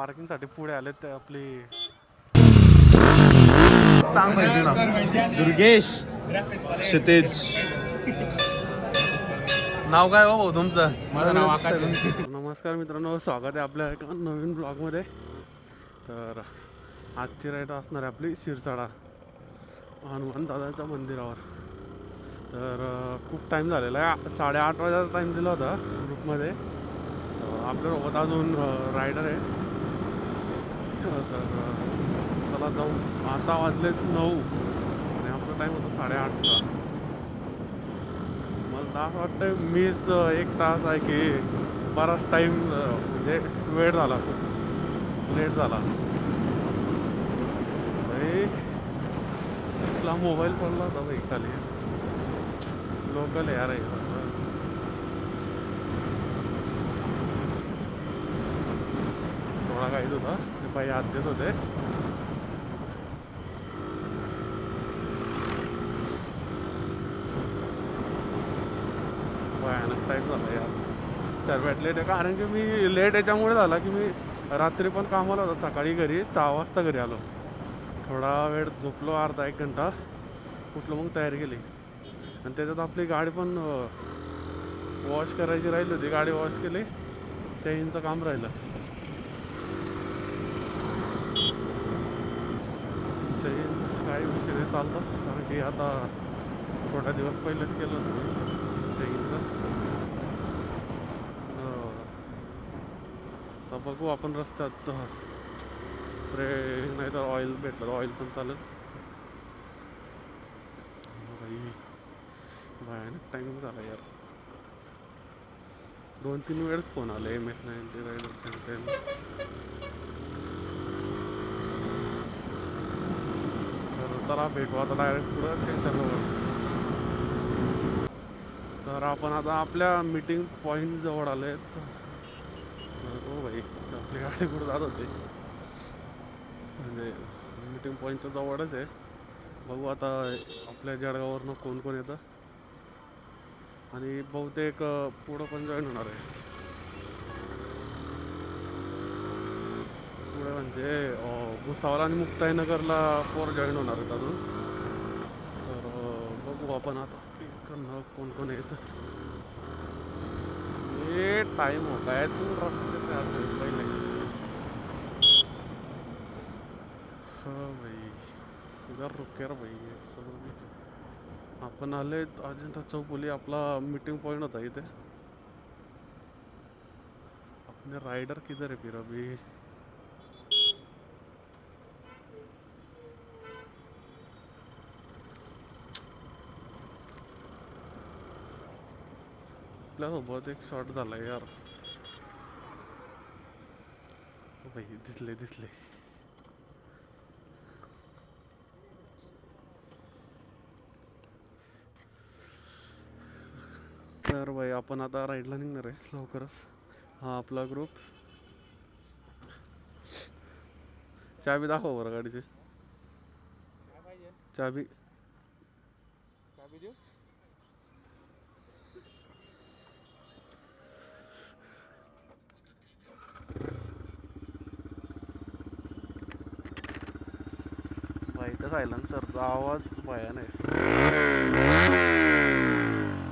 पार्किंगसाठी पुढे आले ते आपली सांग पाहिजे ना दुर्गेश. क्षितेज. नाव काय हो भाऊ तुमचं? माझं नाव आकाश. आहे. नमस्कार मित्रांनो स्वागत आहे आपल्या एका नवीन ब्लॉगमध्ये. तर आजची राईड असणार आहे आपली शिरसाडा हनुमान दादाच्या मंदिरावर. तर खूप टाईम झालेला आहे. साडेआठ वाजाचा टाईम दिला होता ग्रुपमध्ये आपल्यासोबत अजून रायडर आहे. तर चला जाऊ. आता वाजलेत नऊ. आणि आपला टाईम होता साडेआठचा. मला तास वाटतं मीच एक तास आहे की बराच टाईम म्हणजे वेळ झाला. लेट झाला. अरे तुला मोबाईल पडला होता बाई खाली. लोकल यार आहे थोडा काहीच होता. बाई हात देत होते. भयानक टाईम झाला यार. सर्वात लेट आहे कारण की मी लेट याच्यामुळे झाला की मी रात्री पण कामाला होता. सकाळी घरी सहा वाजता घरी आलो. थोडा वेळ झोपलो अर्धा एक घंटा. कुठलं मग तयारी केली. आणि त्याच्यात आपली गाडी पण वॉश करायची राहिली होती. गाडी वॉश केली. चेंजचं काम राहिलं चेंज काही विषय नाही चालतं कारण की आता थोडा दिवस पहिलेच केलं होतं चेंजचं तर बघू आपण रस्त्यात रे नाही तर ऑइल भेटलं तर ऑइल पण चालेल. बाई भयानक टाईम झाला यार. दोन तीन वेळेस फोन आले एम एस नाईन ते रायडर तर भेटू आता डायरेक्ट पुढं सेंटरवर तर आपण आता आपल्या मीटिंग पॉईंट जवळ आले हो भाई आपली गाडी कुठं जात होती? म्हणजे मीटिंग पॉईंटच्या जवळच आहे. बघू आता आपल्या जळगाववरनं कोण कोण येतं. आणि बहुतेक पुढं पण जॉईन होणार आहे. पुढे म्हणजे अं, आणि मुक्ताईनगरला पोर जॉईन होणार आहेत अजून. तर बघू आपण आता इकडनं कोण कोण येतं हे टाईम होता आहे. तू रास्ते पहिले. आते भाई इधर रुक भाई सगळं आपण आले अजिंठा चौकुली आपला मीटिंग पॉईंट होता इथे. अपने रायडर किधर है फिर अभी आपल्यासोबत एक शॉट झाला यार. भाई दिसले दिसले. तर भाई आपण आता राईडला निघणार आहे लवकरच. हा आपला ग्रुप चाबी दाखव बरं गाडीची. चाबी भाई तर सायलेन्सरचा आवाज भयान आहे.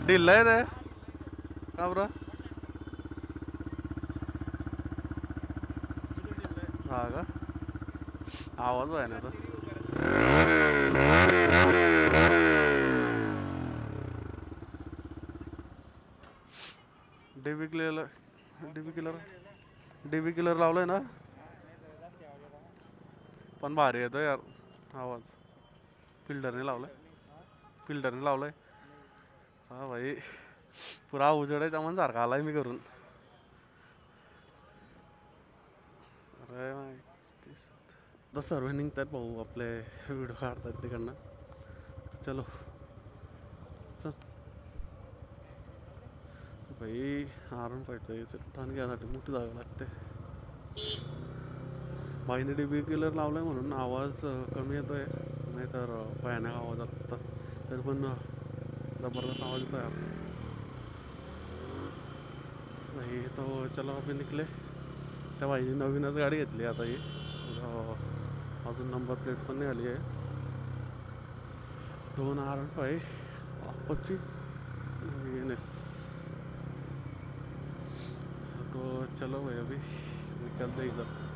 ढिल्ला आहे रे. का बरं? हा का? आवाज भयान आहे DB clear DB killer DB killer लावलाय ना? पण भारी येतो यार. आवाज. फिल्डरने लावलाय. फिल्डरने लावलाय. हा भाई. पुरा उजड आहे त्यामुळे सारखा आलाय मी करून अरे माय आता सर्व निघतात भाऊ आपले व्हिडिओ काढतात तिकडनं. चलो. चल. भाई हारून पाहिजे ठाण घ्यायसाठी मोठी जागा लागते. बाईने डी बी किलर लावलाय म्हणून आवाज कमी कमी आहे नाहीतर अं, भयानक आवाज असता तरी पण जबरदस्त आवाज येतो आहे नाही तो चला आम्ही निकले. त्या बाईने नवीनच गाडी घेतली आता ही. अजून नंबर प्लेट पण नाही आली आहे. दोन आर फाय अपोची एन एस तो चलो भाई अभी. निकलते हैं इधर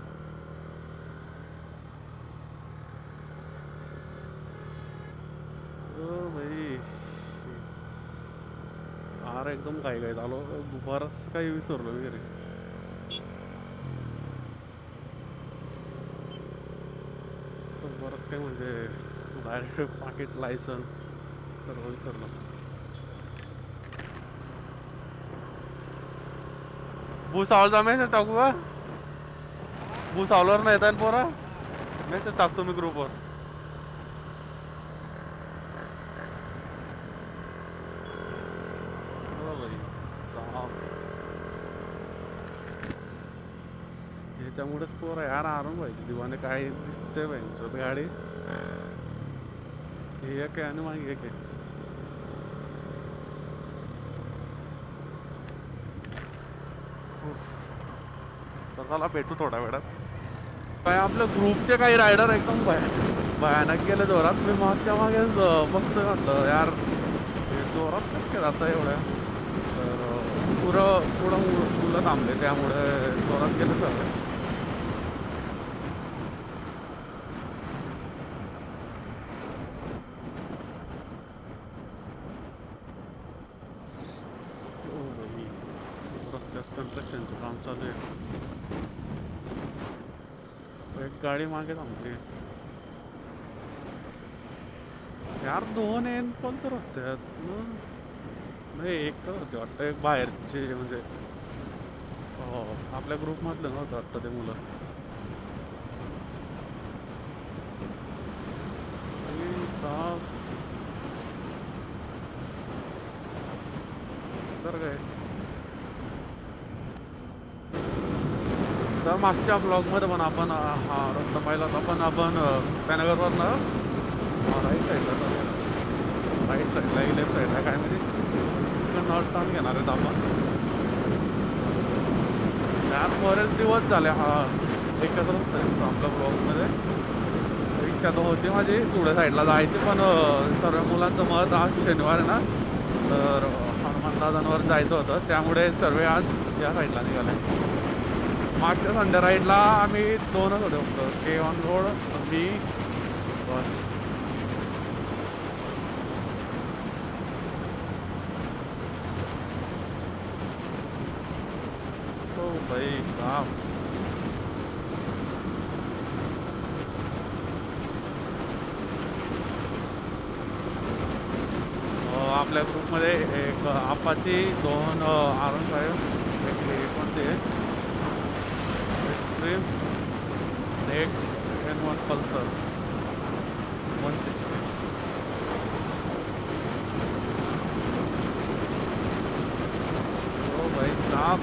भाई. आर एकदम काय काय झालो? दुपारच काही विसरलो मी घरी. बरंच काही म्हणजे डायरेक्ट पाकिट लायसन सर्व विसरलो. भूसावळचा मेसेज टाकू का? भूसावळवर नाही येत पोरा. मेसेज टाकतो मी ग्रुपवर हो भाई साफ त्याच्यामुळेच पोर यार आराम पाहिजे दिवाने काय दिसते पाहिजे गाडी. हे एक आहे आणि मागे एक आहे. तर चला भेटू थोड्या वेळात. काय आपल्या ग्रुपचे काही रायडर एकदम भया भयानक गेले जोरात. मी मागच्या मागे ज- बघतोय म्हटलं यार हे जोरात कसे जातं एवढ्या? तर पुरं पुढं मुलं थांबले त्यामुळे जोरात गेले सर हो भाई रस्त्यात कन्स्ट्रक्शनचं काम चालू आहे एक गाडी मागे थांबली. यार दोन एन पण तर होत्यात नाही एक तर होते वाटतं एक बाहेरचे म्हणजे. हो आपल्या ग्रुपमधलं नव्हतं वाटतं ते मुलं. आणि तर काय? तर मागच्या ब्लॉगमध्ये पण आपण हा रस्ता पाहिला होता पण आपण पॅनगरवरनं राईट साईडला राईट साईडला लेफ्ट साईडला काय म्हणजे तिकडं नॉर्थ टर्न घेणार आहेत आपण. त्यात बरेच दिवस झाले हा एकत्र होतं आपल्या ब्लॉगमध्ये इच्छा तर होती माझी पुढे साईडला जायची पण सर्व मुलांचं मत आज शनिवार आहे ना तर हनुमान दादांवर जायचं होतं. त्यामुळे सर्व आज या साईडला निघाले. मागच्या संडे राईडला आम्ही दोनच होते फक्त. के ऑन रोड मी बस. तो भाई काम आपल्या ग्रुपमध्ये एक आपाची दोन आर साहेब एक हे कोणते एक्स्ट्रीम एक N one Pulsar one sixty हो भाई साप.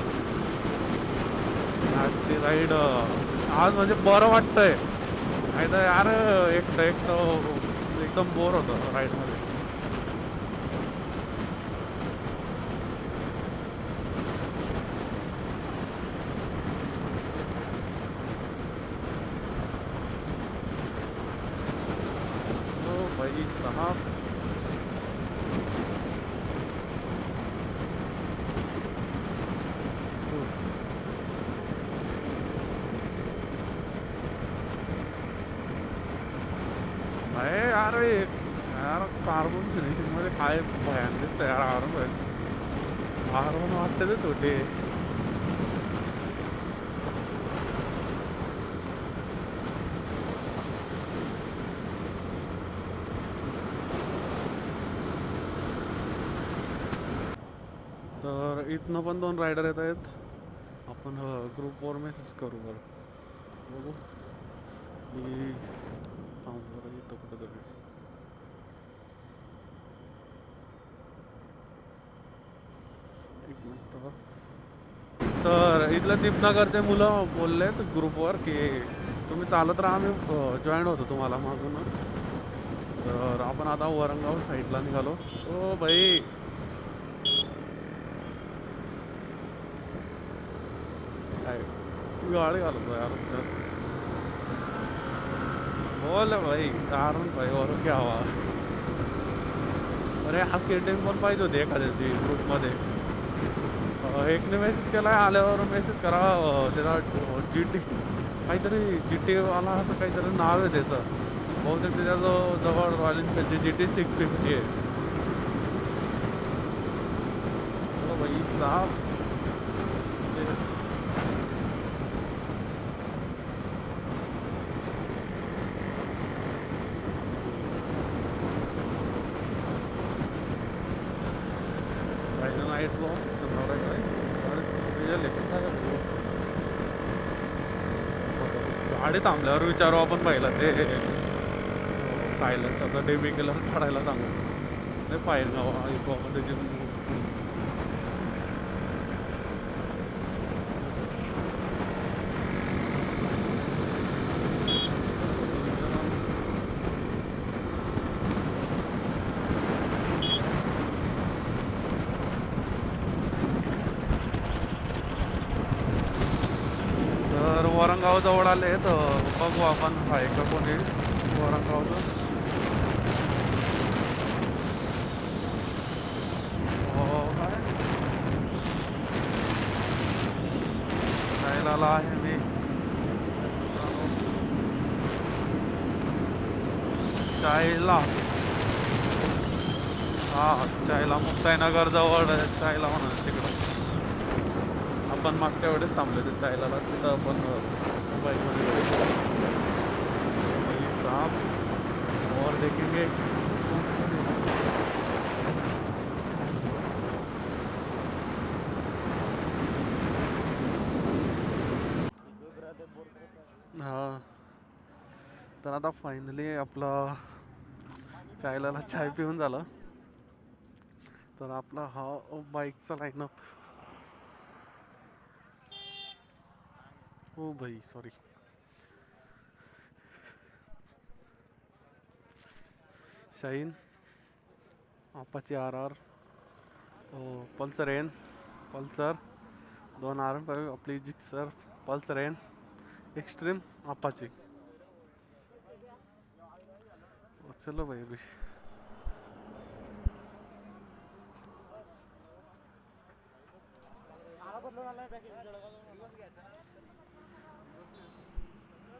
आजची राईड आज म्हणजे बरं वाटतंय. नाही तर यार एकटं एकटं एकदम बोर होतं राईडमध्ये हो भाई साहब नाही यार हे- यार कार्बन फिनिशिंग मध्ये काय भयान दिसतं यार आर आर वन वाटते ते छोटे इथनं पण दोन रायडर येत आहेत. आपण ग्रुपवर मेसेज करू बरं. बघू. मी थांब बरं कुठंतरी. एक मिनिट तर इथलं दीपनगरचे मुलं बोललेत ग्रुपवर की तुम्ही चालत राहा मी जॉईन होतो तुम्हाला मागून. तर आपण आता वरंगाव साईडला निघालो. ओ भाई काय गाड़ी घालतो यार रस्त्यात बोल भाई कारण भाई और क्या अरे हा केटिंग पण पाहिजे होती एखाद्याची ग्रुपमध्ये एकने मेसेज केला आल्यावर मेसेज करा त्याचा जी टी काहीतरी जी टीवाला असं काहीतरी नाव आहे त्याचं बहुतेक त्याच्या जो जवळ रॉयल एनफिल्डची जी टी सिक्स फिफ्टी आहे ओ भाई गाडी थांबल्यावर विचारू आपण पाहिलं ते. सायलन्स आता ते बी चढायला सांगू. नाही पाहिलं नाव ऐकू आपण त्याची जवळ आले तर बघू आपण आहे का कोणी वरंगावचं हो काय जायला आहे मी चायला हा चायला मुक्ताईनगर जवळ चायला म्हणा तिकडं आपण मागच्या वेळेस थांबले ते चायला तिथं आपण बाईकमध्ये आप और देखेंगे। हां। तर आता फायनली आपला चायला चाय पिऊन झालं. तर आपला हा बाईकचा लाईनअप हो भाई sorry shine Apache R R Pulsar N Pulsar दोन आर फाईव्ह आपली Gixxer Pulsar N extreme Apache चलो भाई अभी.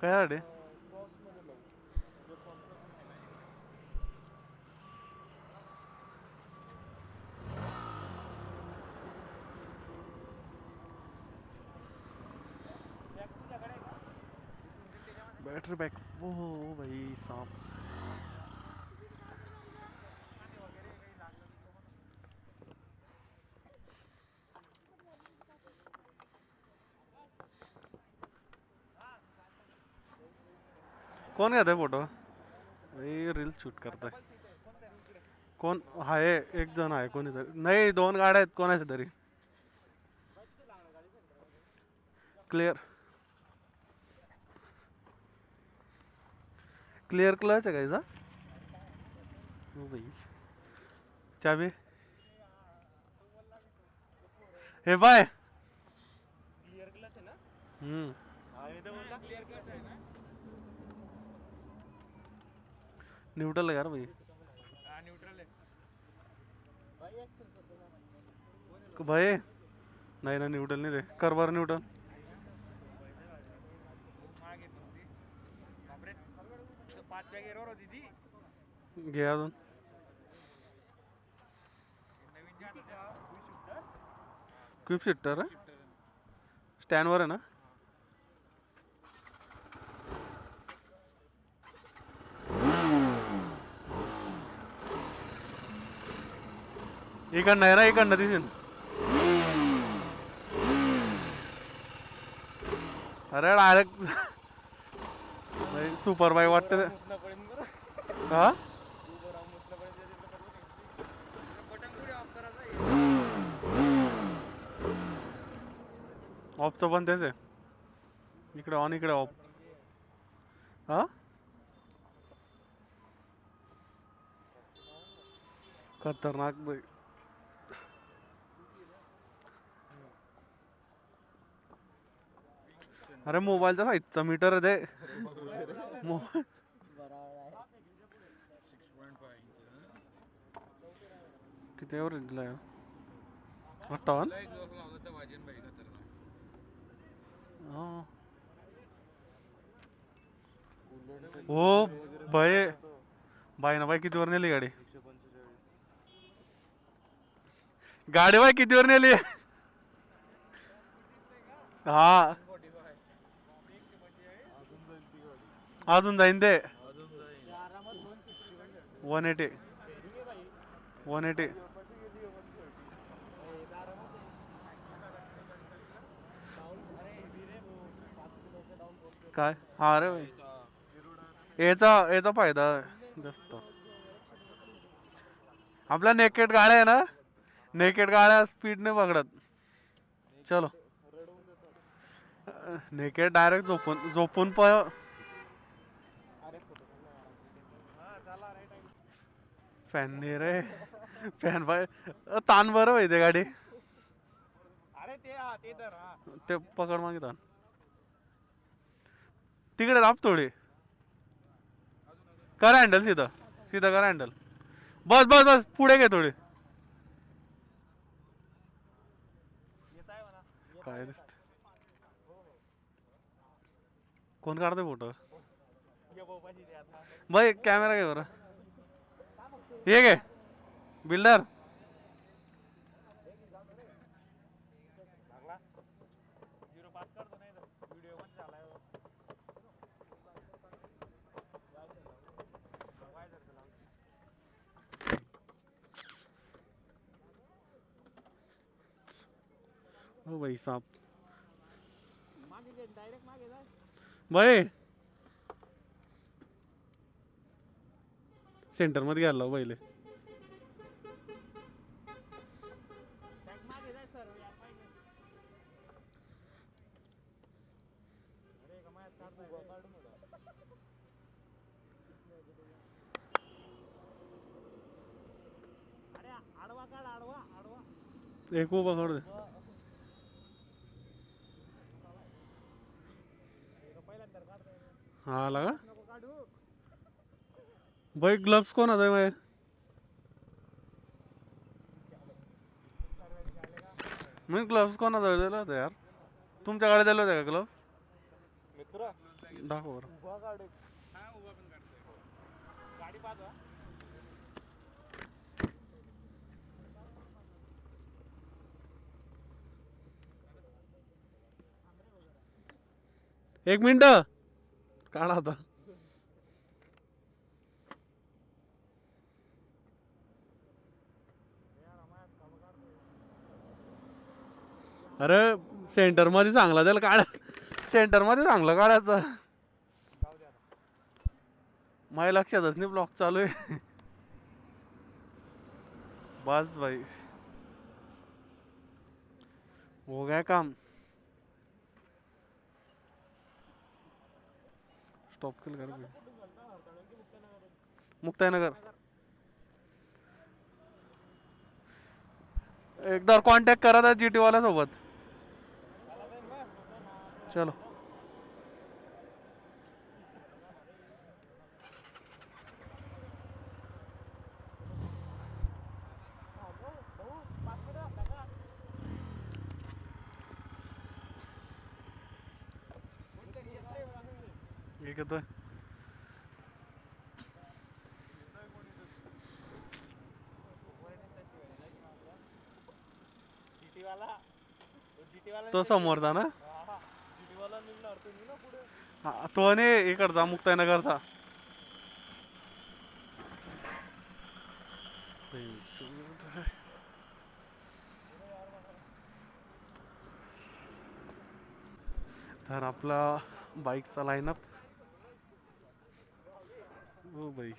काय आडे बैटरी बैक ओ भाई साहब। कोण घेत आहे फ़ोटो रील शूट करताय कोण आहे एक जण आहे कोणीतरी नाही, दोन गाड्या आहेत कोणाच्या तरी क्लिअर क्लिअर क्लच आहे का हो बाई. चाबी. हे बाय. हम्म. न्यूट्रल आहे यार भाई क- भाई नाही ना न्यूट्रल नाही रे. कर बरं न्यूट्रल घे अजून. क्विप शिफ्टर स्टँडवर आहे? ना? इकडनं आहे ना इकडनं दिसेल अरे डायरेक्ट सुपर बाईक वाटते ते. हा? ऑफचं पण तेच आहे. इकडे ऑन इकडे ऑफ हा? खतरनाक बाई. अरे मोबाईलचा साईजचा मीटर आहे ते. मोबाईल किती एवढं दिला अठ्ठावन्न हो. हो बाई. बाय ना बाय कितीवर नेली गाडी? गाडी बाई कितीवर नेली? हा. अजून जाईन ते वन एटी वन एटी काय? हा रे भाई याचा याचा फायदा जास्त. आपल्या नेकेट गाड्या आहे ना? नेकेट गाड्या स्पीडने पकडत. चलो. नेकेट डायरेक्ट झोपून झोपून प फॅन नाही रे. फॅन पाय ताण बरं माहिती गाडी. अरे ते हा ते तर हा. ते पकड मागे ताण. तिकडे दाब थोडी. कर हँडल सीधा सीधा कर हँडल बस बस बस पुढे घे थोडी. काय दिसत कोण काढतोय फोटो बाई कॅमेरा घे बरं. हे? घे बिल्डर। हो भाई साहब। बाई सेंटरमध्ये घ्यायला लाव पहिले. आडवा आडवा आडवा एक उभा काढू हा आला का? बाई ग्लव्स कोण आता माझे मी ग्लव्स कोणाचा दिला होता यार। तुमच्या गाडी दिले होते का ग्लव्स मित्र दाखव एक मिनिट। काढा आता अरे सेंटरमध्ये चांगला त्याला काढा. सेंटरमध्ये चांगलं काढायचं. माझ्या लक्षातच नाही ब्लॉक चालू आहे. बस भाई. हो गया काम. स्टॉप केलं कर मुक्ताईनगर. एकदा कॉन्टॅक्ट करा त्या जीटी वाल्या सोबत चलो। वाला तो समोरचा ना? तो निघणार तुम्ही ना पुढे. हा, तो मुक्ताईनगरचा तर आपला बाईकचा लाईनअप हो बाई.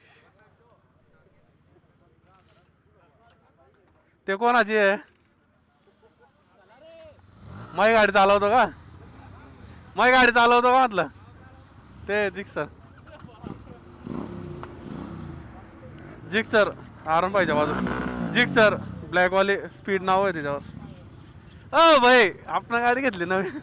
ते कोणाची आहे? माझी गाडी चालवतो का? माझी गाडी चालवतो म्हटलं ते जिक्सर. जिक्सर. आरण पाहिजे बाजू जिक्सर. ब्लॅकवाली स्पीड नाव आहे त्याच्यावर अ भाई आपण गाडी घेतली नवीन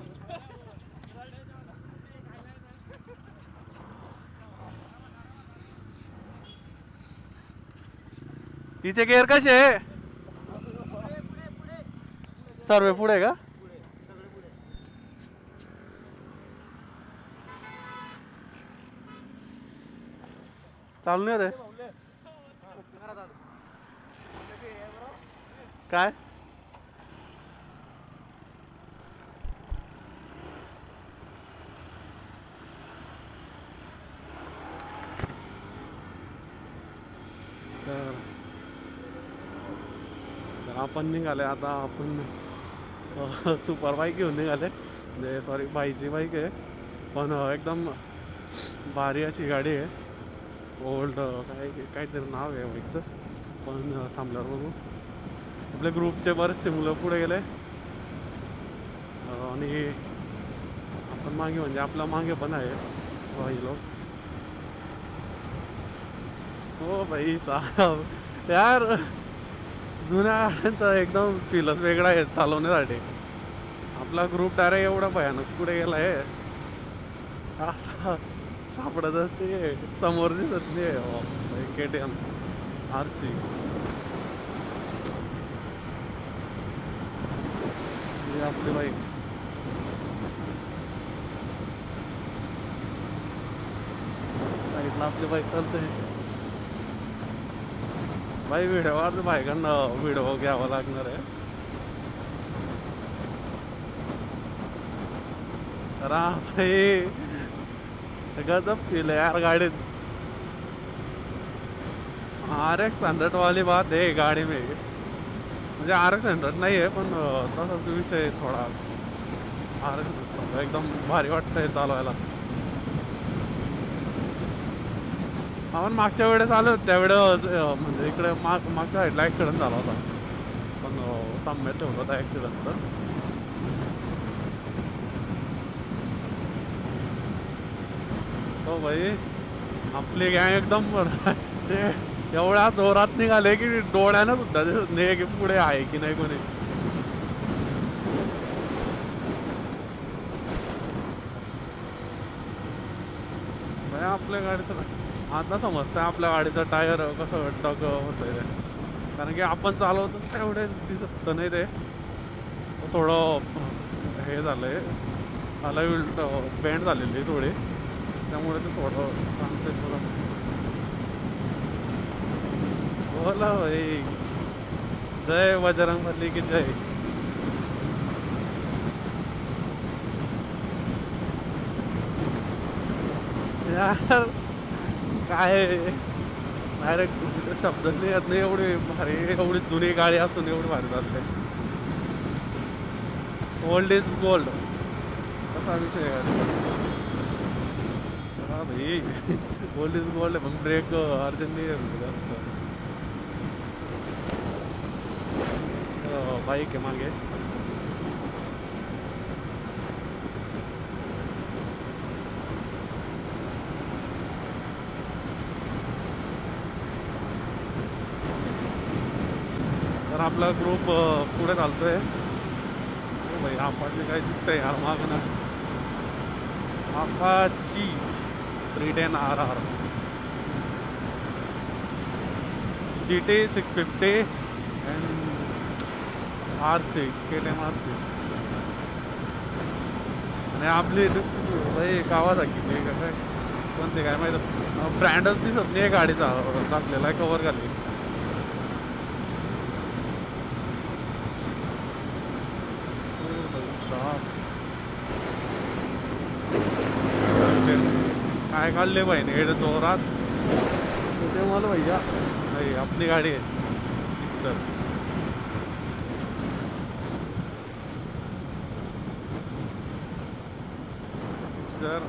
तिचे गेअर कसे सर्वे पुढे का? चालू नाही रे काय? तर आपण निघाले आता आपण सुपर बाईक घेऊन निघाले. म्हणजे सॉरी बाईची बाईक आहे. पण एकदम भारी अशी गाडी आहे. ओल्ड काय काहीतरी नाव आहे बाईकचं पण थांबल्यावर बघू. आपल्या ग्रुपचे बरेचसे मुलं पुढे गेले. आणि आपण मागे म्हणजे आपला मागे पण आहे. भाई लोक. हो भाई साहब. यार जुन्या गाड्यांचा एकदम फीलच वेगळा आहे चालवण्यासाठी. आपला ग्रुप डायरेक्ट एवढा भयानक पुढे गेला आहे आता सापडतच ते समोर दिसत नाही K T M R C आपली बाईक साईडला आपली बाईक चालते. बाई व्हिडिओ बायकांना व्हिडिओ घ्यावा लागणार आहे. राम भाई गजब फील है यार गाड़ीत. आर एक्स हंड्रेड वाली बात है गाड़ी में. म्हणजे आर एक्स हंड्रेड नाही आहे पण तसाच विषय थोडा. आर एक्स एकदम भारी वाटतंय चालवायला. आपण मागच्या वेळेस आलो त्यावेळेस म्हणजे इकडे माग मागच्या साईडला ॲक्सिडेंट झाला होता. पण साम्य तांब्यात ठेवला होता तो हो भाई. आपली गँग एकदम ते एवढ्या जोरात निघाले की डोळ्यानं सुद्धा दिसत की पुढे आहे की नाही कोणी. आपल्या गाडीचं आता समजतंय आपल्या गाडीचं टायर कसं टक होत ते. कारण की आपण चालवतो तेवढे दिसत नाही ते. थोडं हे झालंय. मला बेंड झालेली थोडी. त्यामुळे ते थोडं सांगते तुला. बोला भाई. जय बजरंग बली की जय. यार काय? डायरेक्ट शब्द नाही येत नाही एवढी भारी एवढी जुनी गाडी असून एवढी भारी चालते ओल्ड इज गोल्ड असा विषय आहे हा बोलले पण ब्रेक अर्जंट नाही आहे जास्त बाईक आहे मागे तर आपला ग्रुप पुढे चालतोय हो भाई आपाची काय दिसतंय यार माग ना Apache three ten R R G T six fifty and R K R आणि आपली भाई कावासाठी कसं काय कोणते काय माहिती? ब्रँडच दिसत नाही गाडीचा. टाकलेला आहे कवर खाली काय काढले पाहिजे हे जोरात? ते मला भैया. नाही आपली गाडी आहे. सर सर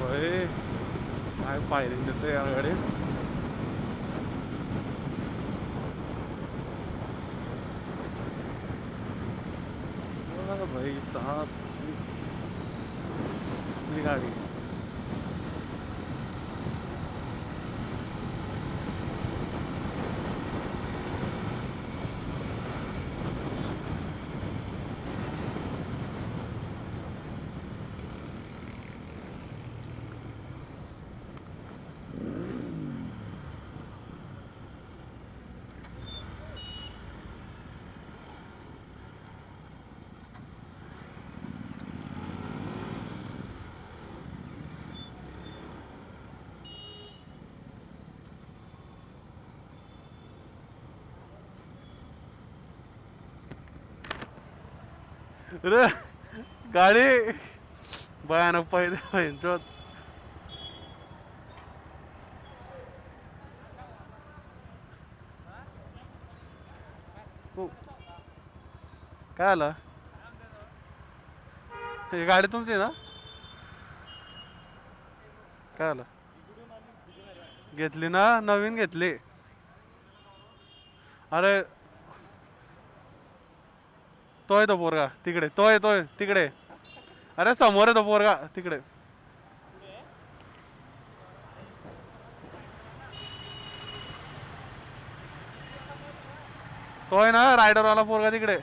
होय. काय फायरिंग देते या गाडी? बघा भाई साहब रे गाडी. भयानक पाहिजे यांच्यात हो. काय आलं? ही गाडी तुमची ना? काय आलं? घेतली ना? नवीन घेतली. अरे तो आहे तो पोरगा तिकडे तो आहे तो आहे तिकडे. अरे समोर आहे तो पोरगा तिकडे. तो आहे ना रायडर वाला पोरगा तिकडे.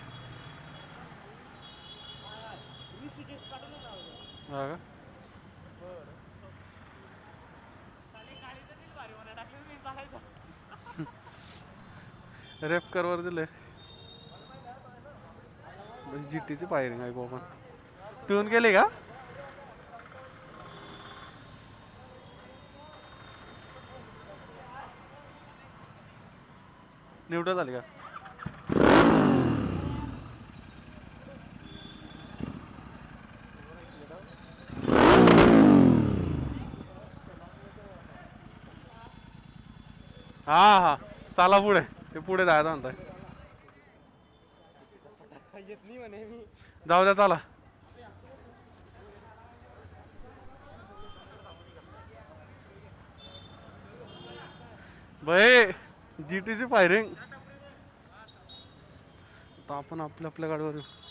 हा का? रेप करवर दिले जीटीची फायरिंग ऐकू आपण पिऊन गेले का? निवडं झाली का? हा हा. चला पुढे. ते पुढे जायचं म्हणताय. घेतली म्हणे मी. जाऊ द्या चला. बाई जी टीची फायरिंग आता आपण आपल्या आपल्या गाडीवर येऊ.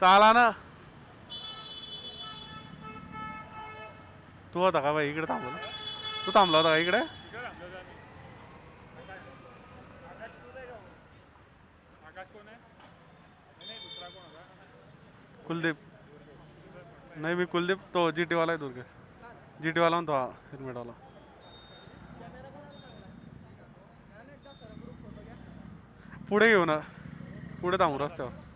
चाला ना. तू होता का बाई इकडे थांबला तू थांबला होता का इकडे? कुलदीप. नाही मी कुलदीप तो जी वाला आहे दुर्गेश. जी वाला म्हणतो हा हेल्मेटवाला. पुढे घेऊ ना. पुढे थांबू रस्त्यावर.